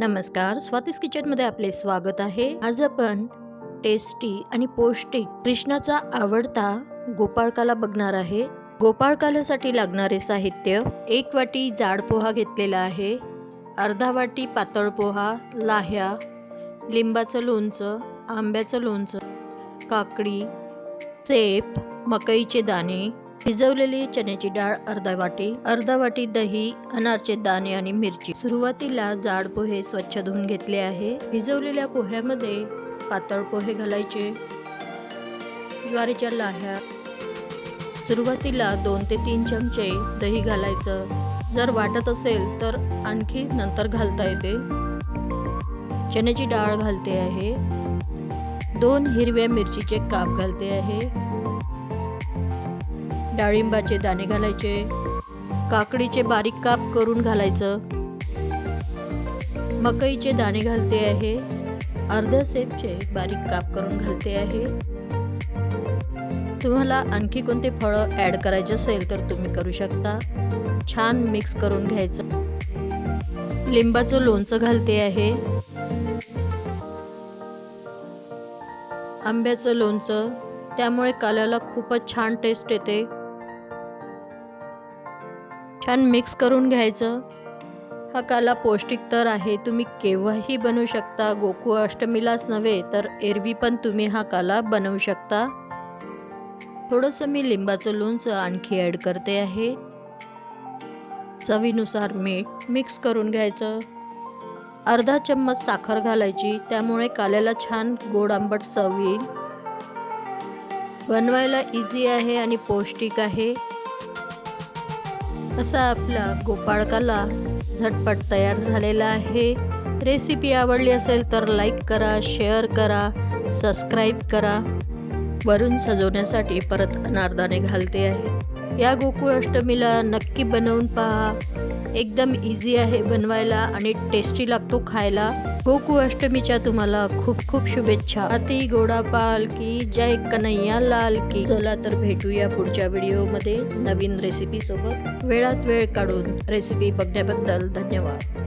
नमस्कार. स्वातीस किचनमध्ये आपले स्वागत आहे. आज आपण टेस्टी आणि पौष्टिक कृष्णाचा आवडता गोपाळकाला बघणार आहे. गोपाळकालासाठी लागणारे साहित्य एक वाटी जाड पोहा घेतलेला आहे अर्धा वाटी पातळ पोहा लाह्या लिंबाचं लोणचं आंब्याचं लोणचं काकडी सेप मकईचे दाणे भिजवलेली चण्याची डाळ अर्धा वाटी अर्धा वाटी दही अनारचे दाणे आणि मिरची. सुरुवातीला जाड पोहे स्वच्छ धुवून घेतले आहे. भिजवलेल्या पोह्यामध्ये पातळ पोहे घालायचे. ज्वारीच्या लाह्या. सुरुवातीला दोन ते तीन चमचे दही घालायचं. जर वाटत असेल तर आणखी नंतर घालता येते. चण्याची डाळ घालते आहे. दोन हिरव्या मिरचीचे काप घालते आहे. डाळिंबाचे दाणे घालायचे. काकडीचे बारीक काप करून घालायचं. मकईचे दाणे घालते आहे. अर्ध्या सेपचे बारीक काप करून घालते आहे. तुम्हाला आणखी कोणते फळं ॲड करायचे असेल तर तुम्ही करू शकता. छान मिक्स करून घ्यायचं. लिंबाचं लोणचं घालते आहे. आंब्याचं लोणचं. त्यामुळे काल्याला खूपच छान टेस्ट येते. छान मिक्स करून घ्यायचं. हा काला पौष्टिक तर आहे तुम्ही केव्हाही बनवू शकता. गोकुळ अष्टमीलाच नव्हे तर एरवी पण तुम्ही हा काला बनवू शकता. थोडंसं मी लिंबाचं लोणचं आणखी ॲड करते आहे. चवीनुसार मीठ मिक्स करून घ्यायचं. अर्धा चम्मच साखर घालायची त्यामुळे काल्याला छान गोड आंबट चव येईल. बनवायला इझी आहे आणि पौष्टिक आहे. असा आपला गोपाळकाला झटपट तयार झालेला आहे. रेसिपी आवडली असेल तर लाईक करा शेअर करा सबस्क्राईब करा. वरून सजवण्यासाठी परत अनारदाने घालते आहे. या गोकुळ अष्टमीला नक्की बनवून पहा. एकदम इझी आहे बनवायला आणि टेस्टी लागतो खायला. गोकुळ अष्टमीच्या तुम्हाला खूप खूप शुभेच्छा. अति गोडापाल की जय कन्हैया लाल की. चला तर भेटूया पुढच्या व्हिडिओमध्ये नवीन रेसिपी सोबत. वेळात वेळ काढून रेसिपी बघण्याबद्दल धन्यवाद.